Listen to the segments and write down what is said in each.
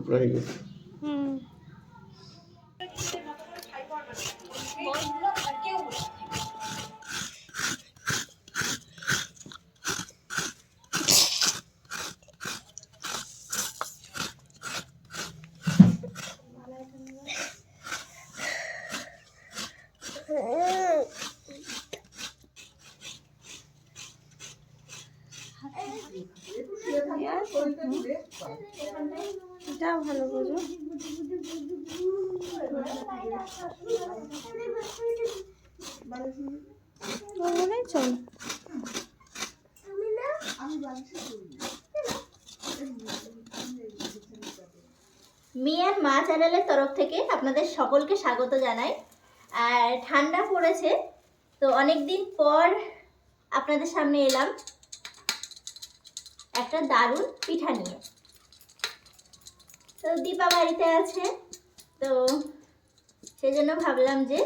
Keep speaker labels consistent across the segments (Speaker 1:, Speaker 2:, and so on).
Speaker 1: problema. বলে চল।
Speaker 2: মা চ্যানেলের তরফ থেকে আপনাদের সকলকে স্বাগত জানাই। আর ঠান্ডা পড়েছে, তো অনেক দিন পর আপনাদের সামনে এলাম একটা দারুণ পিঠা নিয়ে। তো দীপা বাড়িতে আছে, তো সেজন্য ভাবলাম যে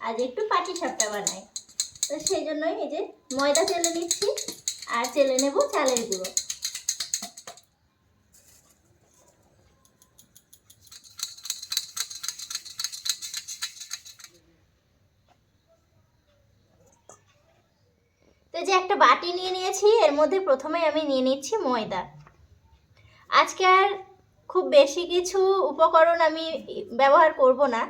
Speaker 2: আজ একটু পাটি সাপটা বানাই। তো সেই জন্যই এই যে ময়দা চেলে নিচ্ছি আর চেলে নেব চালের গুঁড়ো। তো যে একটা বাটি নিয়ে নিয়েছি, এর মধ্যে প্রথমেই আমি নিয়ে নিচ্ছি ময়দা। আজকে আর খুব বেশি কিছু উপকরণ আমি ব্যবহার করব না।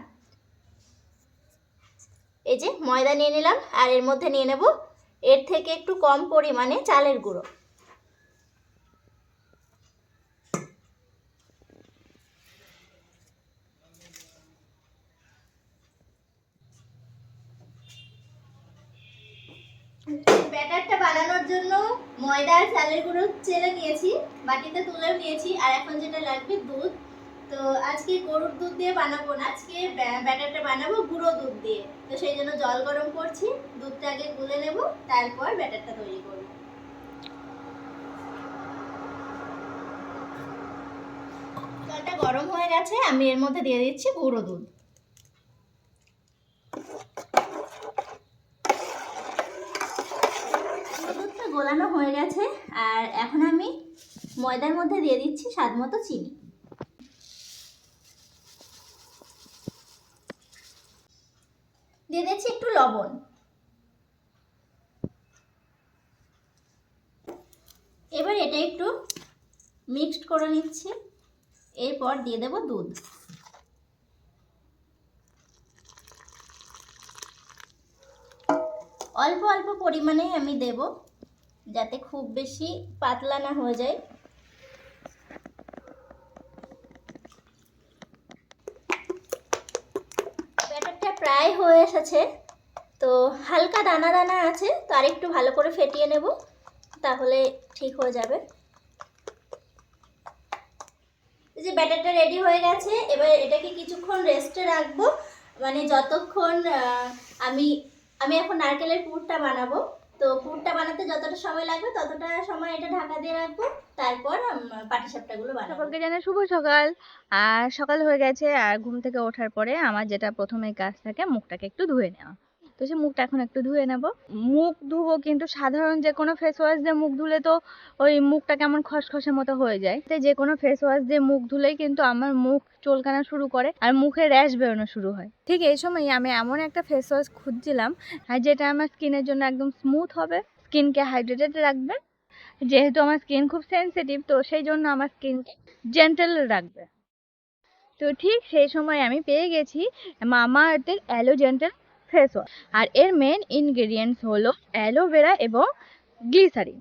Speaker 2: এই যে ময়দা নিয়ে নিলাম, আর এর মধ্যে নিয়ে নেব। এর থেকে একটু কম পরিমাণে চালের গুঁড়ো। ব্যাটারটা বানানোর জন্য ময়দা আর চালের গুঁড়ো চেলে নিয়েছি, বাটিতে তুলেও নিয়েছি, আর এখন যেটা লাগবে দুধ। তো আজকে গরুর দুধ দিয়ে বানাবো না, আজকে ব্যাটারটা বানাবো গুঁড়ো দুধ দিয়ে। তো সেই জন্য জল গরম করছি, দুধটা আগে গুলে নেব, তারপর ব্যাটারটা তৈরি করব। জলটা গরম হয়ে গেছে, আমি এর মধ্যে দিয়ে দিচ্ছি গুঁড়ো দুধ। দুধটা গোলানো হয়ে গেছে, আর এখন আমি ময়দার মধ্যে দিয়ে দিচ্ছি স্বাদ মতো চিনি। দিয়ে দিচ্ছি একটু লবণ। এবার এটা একটু মিক্সড করে নিচ্ছি। এরপর দিয়ে দেব দুধ। অল্প অল্প পরিমাণে আমি দেব, যাতে খুব বেশি পাতলা না হয়ে যায় ব্যাটারটা প্রায় হয়ে এসেছে। তো হালকা দানা দানা আছে, তো আরেকটু ভালো করে ফেটিয়ে নেব, তাহলে ঠিক হয়ে যাবে। এই যে ব্যাটারটা রেডি হয়ে গেছে, এবার এটাকে কিছুক্ষণ রেস্টে রাখব। মানে যতক্ষণ আমি আমি এখন নারকেলের পুরটা বানাবো। তো পুরটা বানাতে যতটা সময় লাগবে, ততটা সময় এটা ঢাকা দিয়ে রাখব। তারপর পাটিসাপটাগুলো বানাবো।
Speaker 1: সকলকে জানাই শুভ সকাল। আর সকাল হয়ে গেছে, আর ঘুম থেকে ওঠার পরে আমার যেটা প্রথমে কাজ থাকে, মুখটাকে একটু ধুয়ে নেওয়া। তো সে মুখটা এখন একটু ধুয়ে নেব। মুখ ধুবো কিন্তু সাধারণ যে কোনো ফেস ওয়াশ দিয়ে মুখ ধুলে তো ওই মুখটা কেমন খসখসে মতো হয়ে যায়। তো যে কোনো ফেস ওয়াশ দিয়ে মুখ ধুলেই কিন্তু আমার মুখ চুলকানা শুরু করে আর মুখে র্যাশ বেরোনো শুরু হয়। ঠিক এই সময় আমি এমন একটা ফেস ওয়াশ খুঁজছিলাম যেটা আমার স্কিনের জন্য একদম স্মুথ হবে। স্কিনকে হাইড্রেটেড রাখবে। যেহেতু আমার স্কিন খুব সেনসিটিভ তো সেই জন্য আমার স্কিনকে জেন্টেল রাখবে। তো ঠিক সেই সময় আমি পেয়ে গেছি মামা আর্থের অ্যালো জেন্টেল ফেস ওয়াশ আর এর মেন ইনগ্রেডিয়েন্টস হলো অ্যালোভেরা এবং গ্লিসারিন।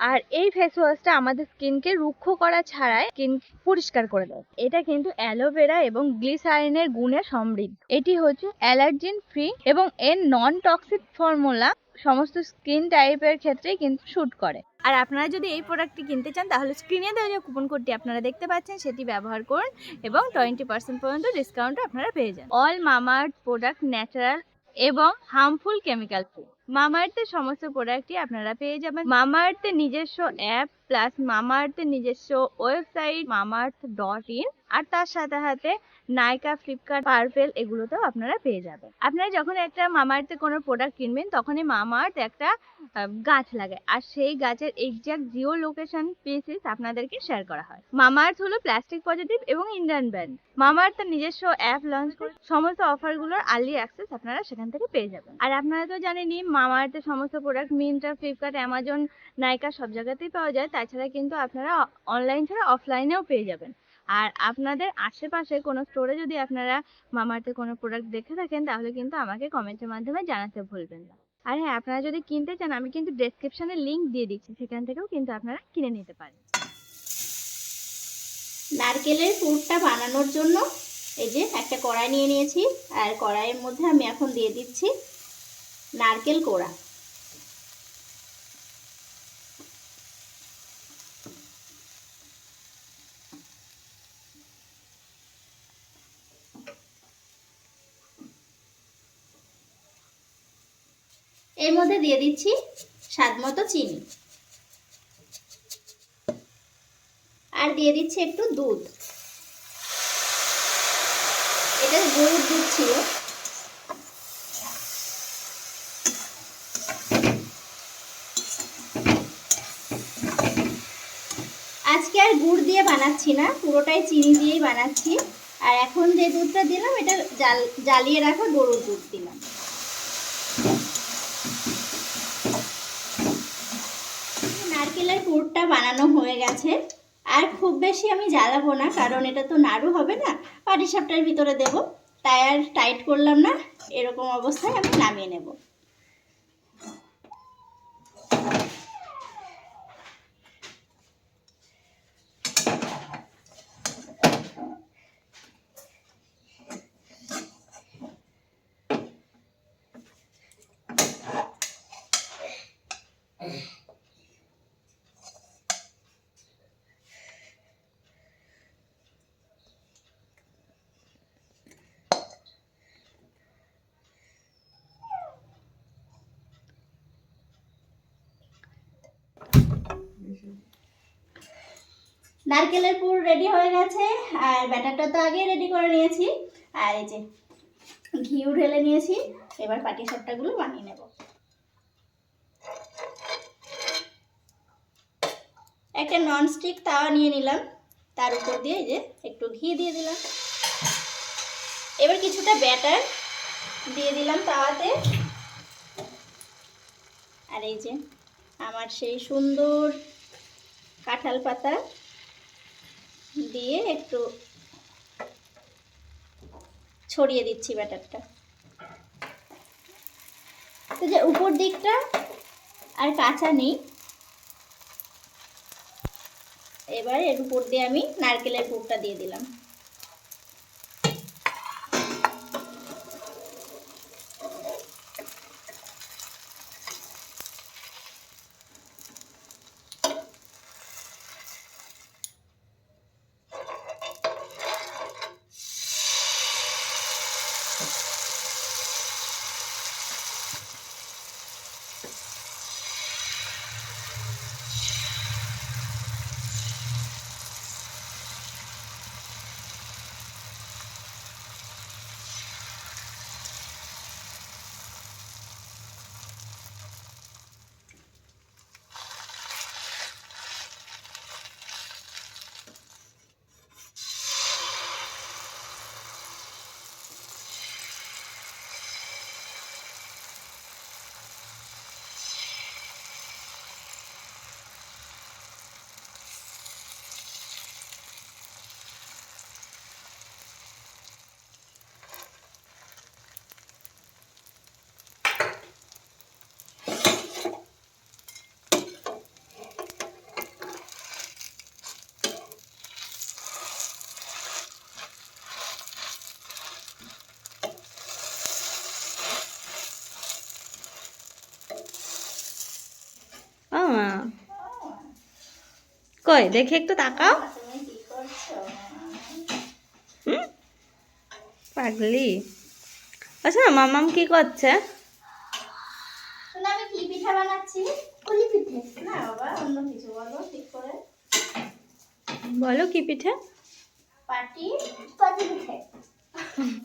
Speaker 1: আর এই ফেস ওয়াশটা আমাদের স্কিনকে রুক্ষ করা ছাড়াই স্কিন পরিষ্কার করে দেয়। এটা কিন্তু অ্যালোভেরা এবং গ্লিসারিনের গুণে সমৃদ্ধ। এটি হচ্ছে অ্যালার্জিন ফ্রি এবং এর নন টক্সিক ফর্মুলা সমস্ত স্কিন টাইপের ক্ষেত্রেই কিন্তু শ্যুট করে। আর আপনারা যদি এই প্রোডাক্টটি কিনতে চান তাহলে স্ক্রিনে দেওয়া যে কুপন কোডটি আপনারা দেখতে পাচ্ছেন সেটি ব্যবহার করুন এবং টোয়েন্টি পার্সেন্ট পর্যন্ত ডিসকাউন্ট আপনারা পেয়ে যান। অল মামাআর্থ প্রোডাক্ট ন্যাচারাল এবং হার্মফুল কেমিক্যাল ফ্রি মামাআর্থের সমস্ত প্রোডাক্টই আপনারা পেয়ে যাবেন। মামাআর্থের নিজস্ব অ্যাপ প্লাস মামাআর্থের নিজস্ব ওয়েবসাইট মামাআর্থ ডট ইন আর তার সাথে সাথে নাইকা ফ্লিপকার্ট পার্পেল এগুলোতেও আপনারা পেয়ে যাবেন। আপনারা যখন একটা মামাআর্থের কোনো প্রোডাক্ট কিনবেন, তখনই মামাআর্থ একটা গাছ লাগায় আর সেই গাছের এক্সাক্ট জিও লোকেশন পিসিস আপনাদেরকে শেয়ার করা হয়। মামাআর্থ হলো প্লাস্টিক পজিটিভ এবং ইন্ডিয়ান ব্র্যান্ড মামাআর্থ তার নিজস্ব অ্যাপ লঞ্চ করে সমস্ত অফারগুলোর আর্লি অ্যাক্সেস আপনারা সেখান থেকে পেয়ে যাবেন। আর আপনারা তো জানেনই মামাআর্থের সমস্ত product Myntra Flipkart Amazon Nykaa সব জায়গাতেই পাওয়া যায়। তাছাড়া কিন্তু আপনারা অনলাইন ছাড়া অফলাইনেও পেয়ে যাবেন। আর আপনাদের আশেপাশে কোনো স্টোরে যদি আপনারা মামাআর্থের কোনো প্রোডাক্ট দেখে থাকেন, তাহলে কিন্তু আমাকে কমেন্টের মাধ্যমে জানাতে ভুলবেন না। আর হ্যাঁ আপনারা যদি কিনতে চান, আমি কিন্তু ডেসক্রিপশনে লিঙ্ক দিয়ে দিচ্ছি, সেখান থেকেও কিন্তু আপনারা কিনে নিতে পারেন।
Speaker 2: নারকেলের পুরটা বানানোর জন্য এই যে একটা কড়াই নিয়ে নিয়েছি, আর কড়াইয়ের মধ্যে আমি এখন দিয়ে দিচ্ছি নারকেল কোড়া। এর মধ্যে দিয়ে দিচ্ছি স্বাদ মতো চিনি। আর দিয়ে দিচ্ছি একটু দুধ। এটা গরুর দুধ ছিল। আজকে আর গুড় দিয়ে বানাচ্ছি না, পুরোটাই চিনি দিয়েই বানাচ্ছি। আর এখন যে দুধটা দিলাম, এটা জাল, জ্বালিয়ে রাখা গরুর দুধ দিলাম নারকেলের পুরটা বানানো হয়ে গেছে। আর খুব বেশি আমি জ্বালাবো না, কারণ এটা তো নাড়ু হবে না, পাটিসাপটার ভিতরে দেব। টায়ার টাইট করলাম না, এরকম অবস্থায় আমি নামিয়ে নেব। নারকেলের পুর রেডি হয়ে গেছে, আর ব্যাটারটা তো আগে রেডি করে নিয়েছি। আর এই যে ঘিউ ঢেলে নিয়েছি, এবার পাটিসাপটাগুলো বানিয়ে নেব। একটা ননস্টিক তাওয়া নিয়ে নিলাম, তার উপর দিয়ে যে একটু ঘি দিয়ে দিলাম। এবার কিছুটা ব্যাটার দিয়ে দিলাম তাওয়াতে। আর এই যে আমার সেই সুন্দর কাঁঠাল পাতা দিয়ে একটু ছড়িয়ে দিচ্ছি ব্যাটারটা। তো যে উপর দিকটা আর কাঁচা নেই, এবার এর উপর দিয়ে আমি নারকেলের পুরটা দিয়ে দিলাম
Speaker 1: ও মা কই? দেখে একটু তাকাও। পাগলি। আচ্ছা মামাম কি করছে?
Speaker 2: আমি কি পিঠা বানাচ্ছি? পুলি পিঠে। না বাবা অন্য কিছু বলো ঠিক করে।
Speaker 3: বলো কি পিঠে?
Speaker 2: পাটি পাটি পিঠে।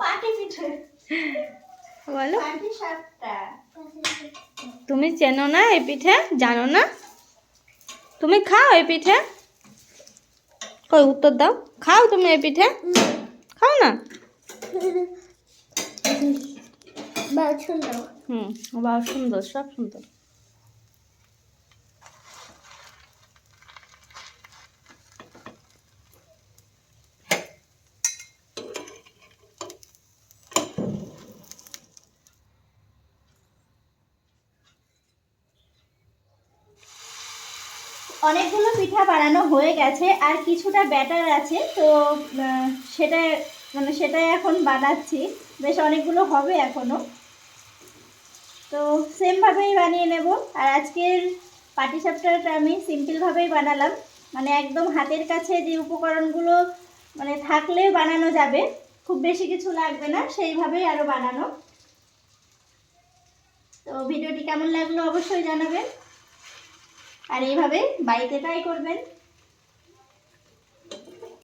Speaker 2: পাটি পিঠে।
Speaker 3: বলো।
Speaker 2: পাটি
Speaker 3: তুমি চেনো না এই পিঠে? জানো না? তুমি খাও এই পিঠে? কই উত্তর দাও। খাও তুমি এই পিঠে? খাও না? হুম বাহ সুন্দর সব সুন্দর।
Speaker 2: অনেকগুলো পিঠা বানানো হয়ে গেছে, আর কিছুটা ব্যাটার আছে, তো সেটা মানে সেটাই এখন বানাচ্ছি। বেশ অনেকগুলো হবে এখনও তো সেমভাবেই বানিয়ে নেব। আর আজকের পাটিসাপটাটা আমি সিম্পলভাবেই বানালাম। মানে একদম হাতের কাছে যে উপকরণগুলো মানে থাকলে বানানো যাবে, খুব বেশি কিছু লাগবে না সেইভাবেই আরও বানানো। তো, ভিডিওটি কেমন লাগল অবশ্যই জানাবেন। আর এইভাবে বাড়িতে ট্রাই করবেন।